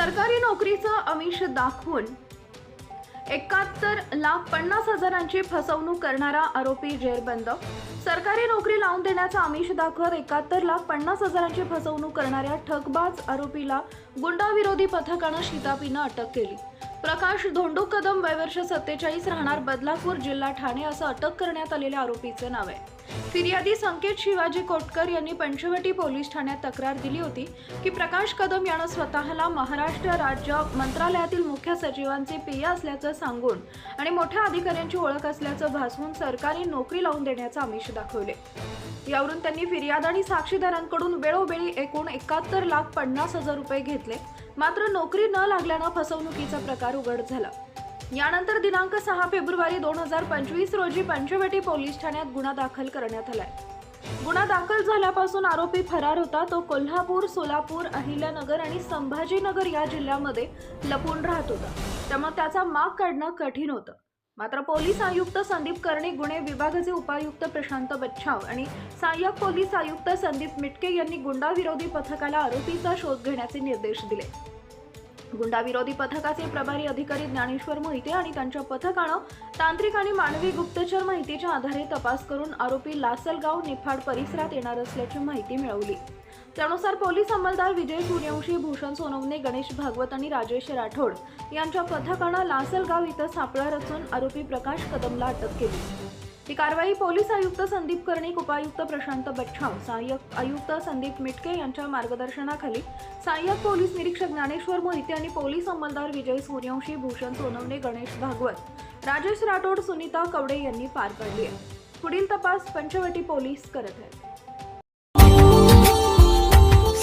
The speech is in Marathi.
सरकारी नोकरीचं अमिष दाखवून एकाहत्तर लाख पन्नास हजारांची फसवणूक करणारा आरोपी जेरबंद. सरकारी नोकरी लावून देण्याचा आमिष दाखवत एकाहत्तर लाख पन्नास हजारांची फसवणूक करणाऱ्या ठगबाज आरोपीला गुंडाविरोधी पथकानं शितापीनं अटक केली. प्रकाश धोंडू कदम वयवर्ष सत्तेचाळीस राहणार बदलापूर जिल्हा ठाणे असं अटक करण्यात आलेल्या आरोपीचं नाव आहे. फिर्यादी संकेत शिवाजी कोटकर यांनी पंचवटी पोलीस ठाण्यात तक्रार दिली होती की प्रकाश कदम यानं स्वतःला महाराष्ट्र राज्य मंत्रालयातील मुख्य सचिवांचे पेय असल्याचं सांगून आणि मोठ्या अधिकाऱ्यांची ओळख असल्याचं भासवून सरकारी नोकरी लावून देण्याचं आमिष दाखवले. यावरून त्यांनी फिर्याद आणि साक्षीदारांकडून वेळोवेळी एकूण एकाहत्तर लाख पन्नास हजार रुपये घेतले. मात्र नोकरी न लागल्यानं फसवणुकीचा प्रकार उघड झाला. यानंतर दिनांक सहा फेब्रुवारी दोन हजार पंचवीस रोजी पंचवटी पोलीस ठाण्यात गुन्हा दाखल करण्यात आलाय. गुन्हा दाखल झाल्यापासून आरोपी फरार होता. तो कोल्हापूर सोलापूर अहिल्यानगर आणि संभाजीनगर या जिल्ह्यामध्ये लपून राहत होता. त्यामुळे त्याचा माग काढणं कठीण होतं. मात्र पोलीस आयुक्त संदीप कर्णिक गुन्हे विभागाचे उपायुक्त प्रशांत बच्छाव आणि सहाय्यक पोलीस आयुक्त संदीप मिटके यांनी गुंडाविरोधी पथकाला आरोपीचा शोध घेण्याचे निर्देश दिले. गुंडाविरोधी पथकाचे प्रभारी अधिकारी ज्ञानेश्वर मोहिते आणि त्यांच्या पथकानं तांत्रिक आणि मानवी गुप्तचर माहितीच्या आधारे तपास करून आरोपी लासलगाव निफाड परिसरात येणार असल्याची माहिती मिळवली. त्यानुसार पोलीस अंमलदार विजय सूर्यवंशी भूषण सोनवणे गणेश भागवत आणि राजेश राठोड यांच्या पथकानं लासलगाव इथं सापळा रचून आरोपी प्रकाश कदमला अटक केली. ही कारवाई पोलीस आयुक्त संदीप कर्णिक उपायुक्त प्रशांत बच्छाव सहाय्यक आयुक्त संदीप मिटके यांच्या मार्गदर्शनाखाली सहाय्यक पोलीस निरीक्षक ज्ञानेश्वर मोहिते आणि पोलीस अंमलदार विजय सूर्यवंशी भूषण सोनवणे गणेश भागवत राजेश राठोड सुनीता कवडे यांनी पार पाडली आहे. पुढील तपास पंचवटी पोलीस करत आहेत.